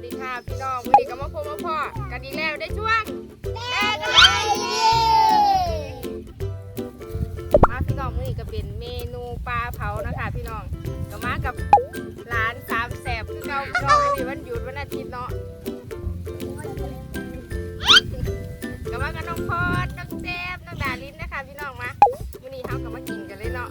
วัสดีค่ะพี่น้องวันนี้ก็มาพบมาพ่อกันอีกแล้วได้ช่วงแรกเลยมาพี่น้องวันนี้ก็เป็นเมนูปลาเผานะคะพี่น้องก็มากับร้านสามแสบคือเก่าพี่น้องวันนี้วันหยุดวันอาทิตย์เนาะก็มากับน้องพอดน้องแซบน้องดาลินนะคะพี่น้องมาวันนี้เขาก็มากินกันเลยเนาะ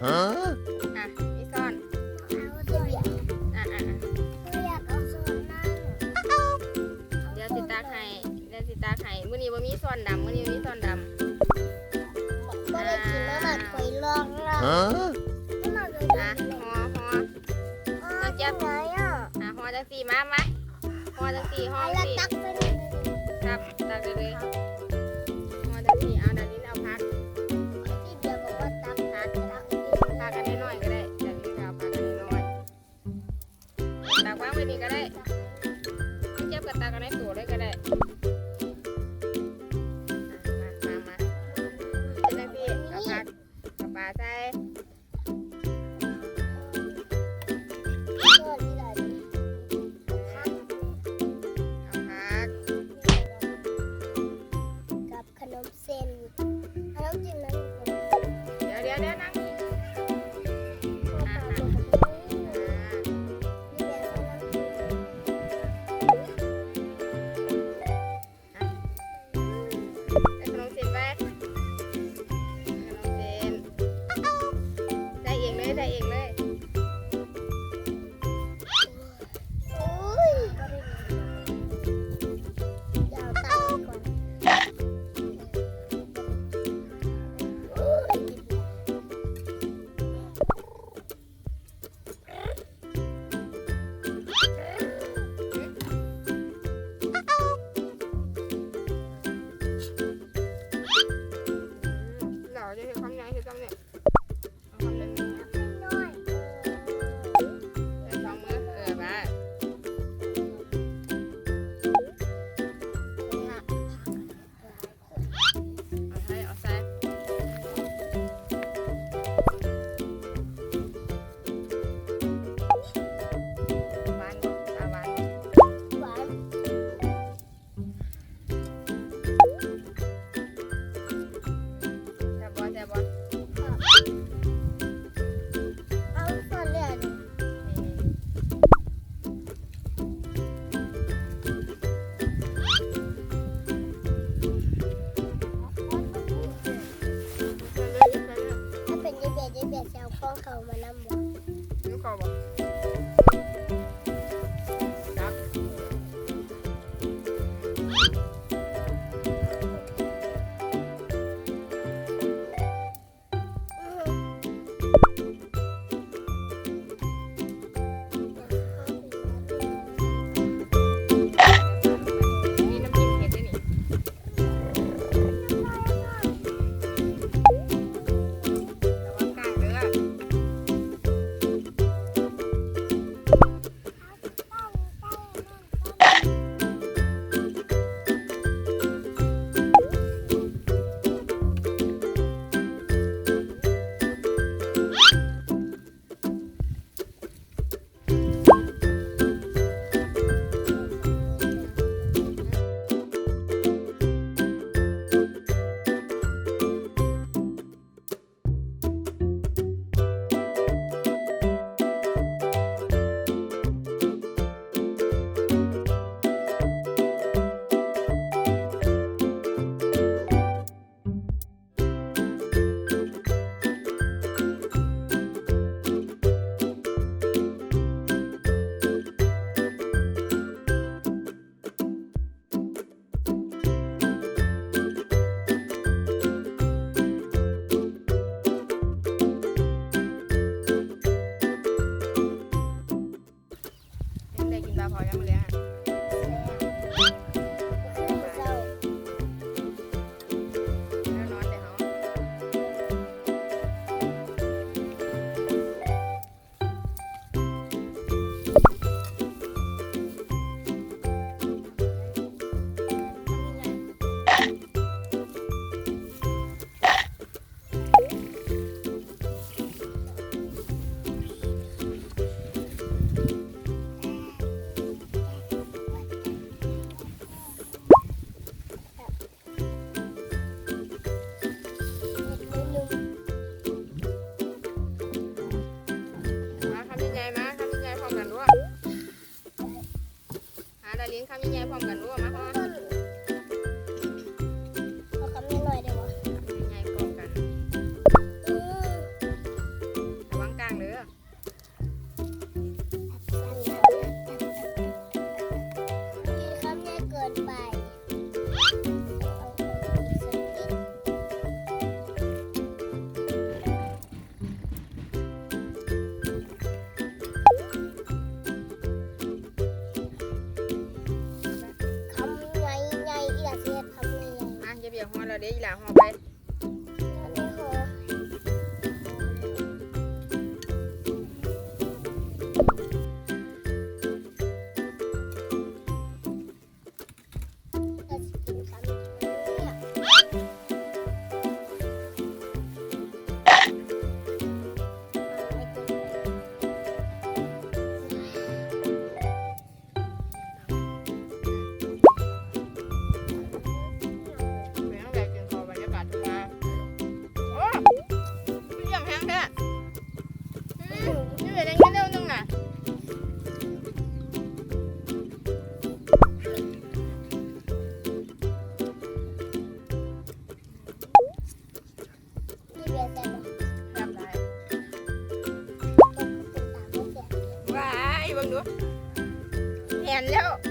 Huh? อะมีซ่อนอะอะอะเดี๋ยวสิตาไข่เดี๋ยวสิตาไข่มื้อนี้บ่มีซ่อนดำมื้อนี้บ่มีซ่อนดำ Huh? อะฮอฮออะห่อจังสี่มามาห่อจังสี่ห่อจังสี่ครับตักเลยเลย อยู่กับเนี่ย กันรู้หาดาลี้ยงคำยังไงพร้อมกันรู้มาพ่อ Hello.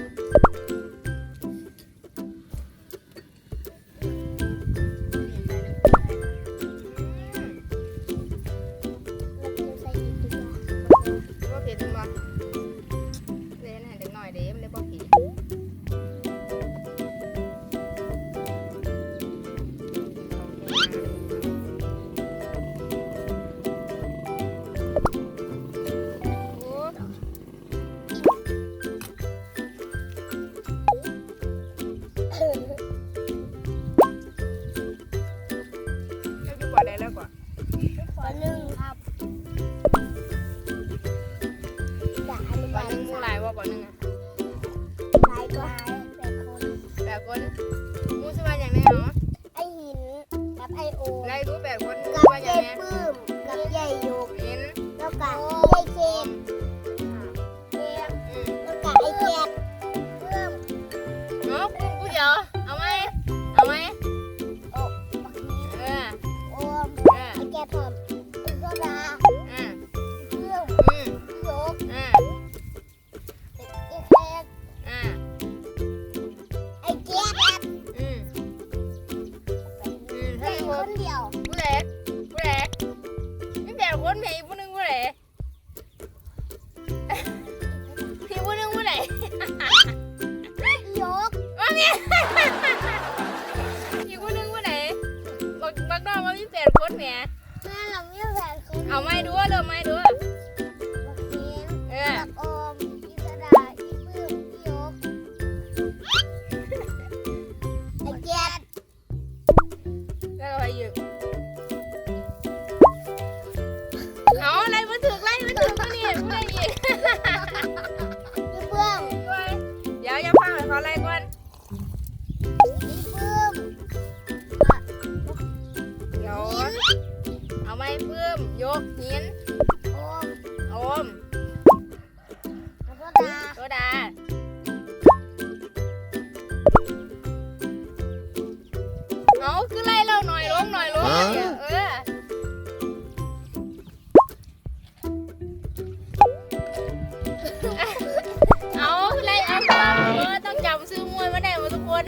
ไงอีกคนนึงคนไหนบอกบักดอมว่ามีแปดคนแหมมาหลังมีแปดคนเอาไม้ดูเริ่มไม้ดู น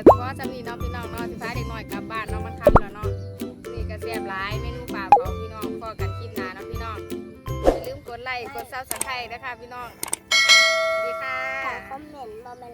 ก็สิพอสำนีเนาะพี่น้องเนาะสิพาเด็กน้อยกลับบ้านเนาะมันค่ำแล้วเนาะนี่ก็แซ่บหลายเมนูป่าเผาพี่น้องพอกันคิดหนาเนาะพี่น้องอย่าลืมกดไลค์กดซับสไครต์นะคะพี่น้องสวัสดีค่ะ คอมเมนต์มาเป็น